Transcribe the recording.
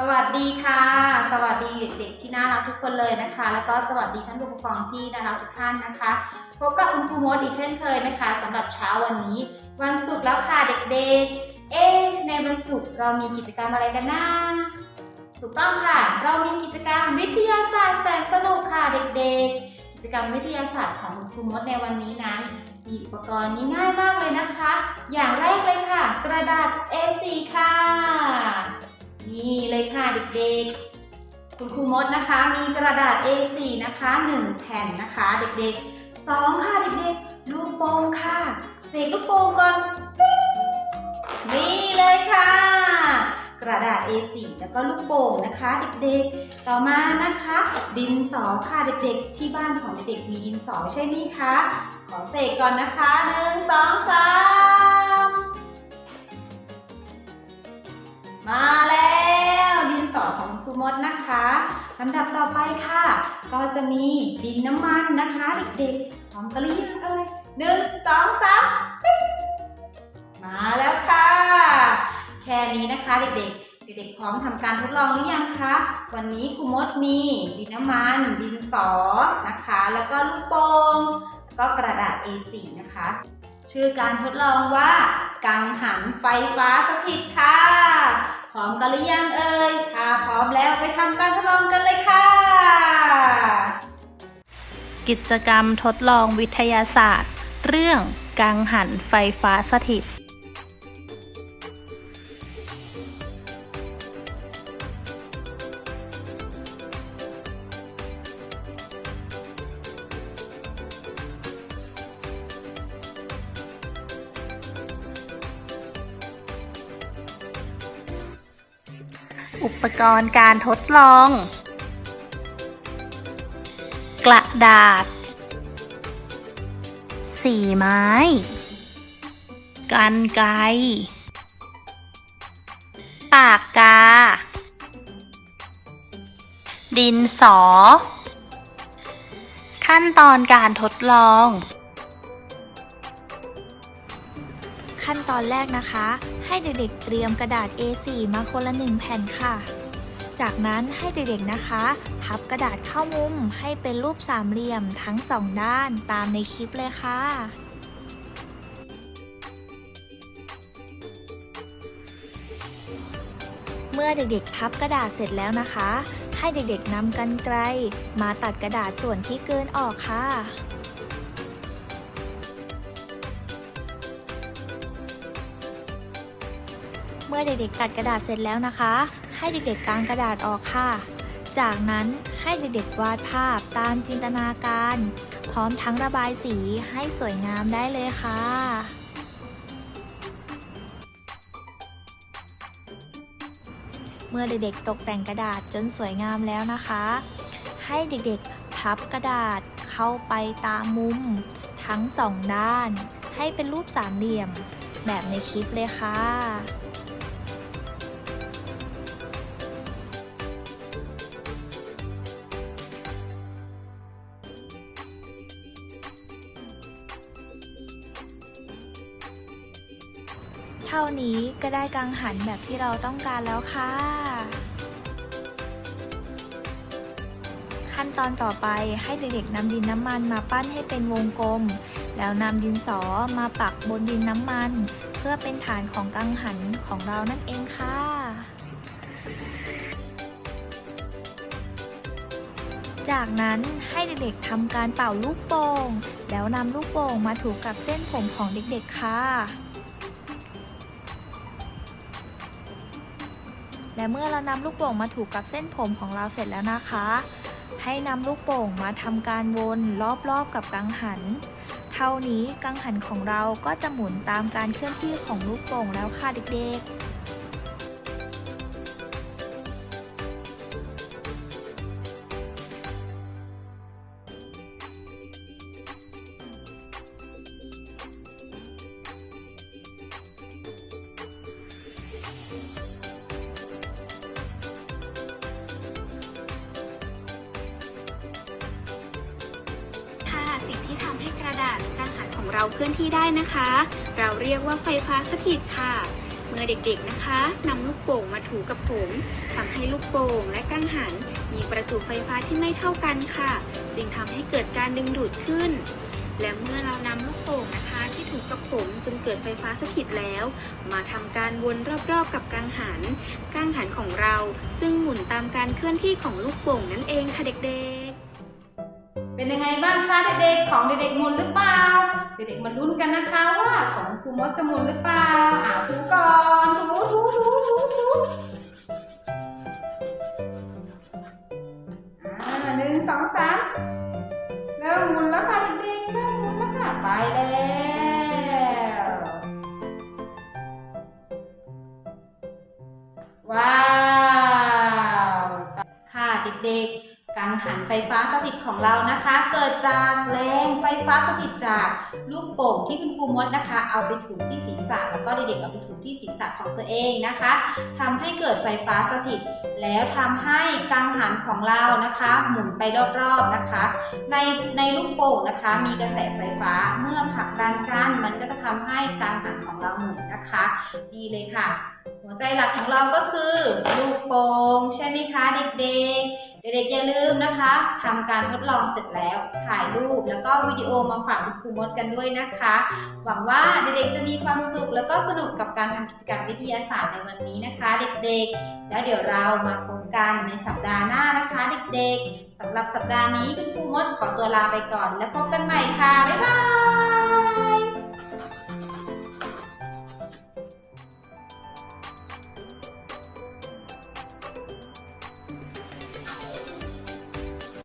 สวัสดีค่ะ สวัสดีเด็กๆที่น่ารักทุกคนเลยนะคะ แล้วก็สวัสดีท่านผู้ปกครองที่น่ารักทุกท่านนะคะพบกับคุณครูมดอีกเช่นเคยนะคะสำหรับเช้าวันนี้ วันศุกร์แล้วค่ะเด็กๆ เอ๊ในวันศุกร์เรามีกิจกรรมอะไรกันนะถูกต้องค่ะ เรามีกิจกรรมวิทยาศาสตร์แสนสนุกค่ะเด็กๆ กิจกรรมวิทยาศาสตร์ของคุณครูมดในวันนี้นั้นมีอุปกรณ์นี้ง่ายมากเลยนะคะ อย่างแรกเลยค่ะ กระดาษ A4 ค่ะ นี่เลยค่ะเด็กๆ คุณครูมดนะคะ มีกระดาษ A4 นะคะ1แผ่นนะคะ เด็กๆ2ค่ะเด็กๆลูกโป่งค่ะเสกลูกโป่งก่อนนี่เลยค่ะ กระดาษ A4 แล้วก็ลูกโป่งนะคะ เด็กๆ ต่อมานะคะ ดินสอค่ะเด็กๆ ที่บ้านของเด็กๆมีดินสอใช่ไหมคะ ขอเสกก่อนนะคะหนึ่งสองสาม ลำดับต่อไปค่ะ ก็จะมีดินน้ำมันนะคะเด็กๆพร้อมกันหรือยังเอ่ยหนึ่งสองสามมาแล้วค่ะ แค่นี้นะคะเด็กๆ เด็กๆพร้อมทำการทดลองหรือยังคะ วันนี้ครูมดมีดินน้ำมัน ดินสอนะคะ แล้วก็ลูกโป่งก็กระดาษ A4 นะคะ ชื่อการทดลองว่า กังหันไฟฟ้าสถิตค่ะ พร้อมกันหรือยังเอ่ยถ้าพร้อมแล้วไปทำการทดลองกันเลยค่ะ กิจกรรมทดลองวิทยาศาสตร์ เรื่องกังหันไฟฟ้าสถิต อุปกรณ์การทดลอง กระดาษ สีไม้ กันไกปากกา ดินสอ ขั้นตอนการทดลอง ขั้นตอนแรกนะคะ ให้เด็กๆเตรียมกระดาษ A4 มาคนละหนึ่งแผ่นค่ะ จากนั้นให้เด็กๆนะคะ พับกระดาษเข้ามุมให้เป็นรูปสามเหลี่ยมทั้งสองด้านตามในคลิปเลยค่ะเมื่อเด็กๆพับกระดาษเสร็จแล้วนะคะ ให้เด็กๆนำกันไกลมาตัดกระดาษส่วนที่เกินออกค่ะ เมื่อเด็กๆตัดกระดาษเสร็จแล้วนะคะ ให้เด็กๆกางกระดาษออกค่ะ จากนั้นให้เด็กๆวาดภาพตามจินตนาการ พร้อมทั้งระบายสีให้สวยงามได้เลยค่ะเมื่อเด็กๆตกแต่งกระดาษจนสวยงามแล้วนะคะ ให้เด็กๆพับกระดาษเข้าไปตามมุม ทั้งสองด้าน ให้เป็นรูปสามเหลี่ยม แบบในคลิปเลยค่ะ เท่านี้ก็ได้กังหันแบบที่เราต้องการแล้วค่ะ ขั้นตอนต่อไปให้เด็กๆนำดินน้ำมันมาปั้นให้เป็นวงกลม แล้วนำดินสอมาปักบนดินน้ำมัน เพื่อเป็นฐานของกังหันของเรานั่นเองค่ะ จากนั้นให้เด็กๆทำการเป่าลูกโป่งแล้วนำลูกโป่งมาถูกับเส้นผมของเด็กๆค่ะ และเมื่อเรานำลูกโป่งมาถูกกับเส้นผมของเราเสร็จแล้วนะคะ ให้นำลูกโป่งมาทำการวนรอบๆกับกังหัน เท่านี้กังหันของเราก็จะหมุนตามการเคลื่อนที่ของลูกโป่งแล้วค่ะเด็กๆ ของเราเคลื่อนที่ได้นะคะ เราเรียกว่าไฟฟ้าสถิตค่ะ เมื่อเด็กๆนะคะนำลูกโป่งมาถูกับผมทำให้ลูกโป่งและกังหัน มีประจุไฟฟ้าที่ไม่เท่ากันค่ะจึงทำให้เกิดการดึงดูดขึ้น และเมื่อเรานำลูกโป่งนะคะที่ถูกกับผมจนเกิดไฟฟ้าสถิตแล้ว มาทำการวนรอบๆกับกังหัน กังหันของเราจึงหมุนตามการเคลื่อนที่ของลูกโป่งนั่นเองค่ะเด็กๆ เป็นยังไงบ้างคะเด็กๆของเด็กๆหมุนหรือเปล่า เด็กๆมาลุ้นกันนะคะว่าของครูมดจะหมุนหรือเปล่าอ่าถูก่อนถูถูถูถูถูอ่าหนึ่งสองสามเริ่มหมุนแล้วค่ะเด็กๆเริ่มหมุนแล้วค่ะไปแล้วว้า หันไฟฟ้าสถิตของเรานะคะ เกิดจากแรงไฟฟ้าสถิตจากลูกโป่งที่คุณครูมดนะคะ เอาไปถูที่ศีรษะแล้วก็เด็กๆเอาไปถูที่ศีรษะของตัวเองนะคะทำให้เกิดไฟฟ้าสถิต แล้วทำให้กังหันของเรานะคะ หมุนไปรอบๆนะคะ ในในลูกโป่งนะคะ มีกระแสไฟฟ้าเมื่อผลักดันกันมันก็จะทำให้กังหันของเราหมุนนะคะดีเลยค่ะ หัวใจหลักของเราก็คือลูกโป่งใช่ไหมคะเด็กๆ เด็กๆอย่าลืมนะคะทำการทดลองเสร็จแล้ว ถ่ายรูปแล้วก็วิดีโอมาฝากคุณครูมดกันด้วยนะคะ หวังว่าเด็กๆจะมีความสุขแล้วก็สนุกกับการทำกิจกรรมวิทยาศาสตร์ในวันนี้นะคะ เด็กๆ แล้วเดี๋ยวเรามาพบกันในสัปดาห์หน้านะคะ เด็กๆสำหรับสัปดาห์นี้คุณครูมดขอตัวลาไปก่อน แล้วพบกันใหม่ค่ะบ๊ายบาย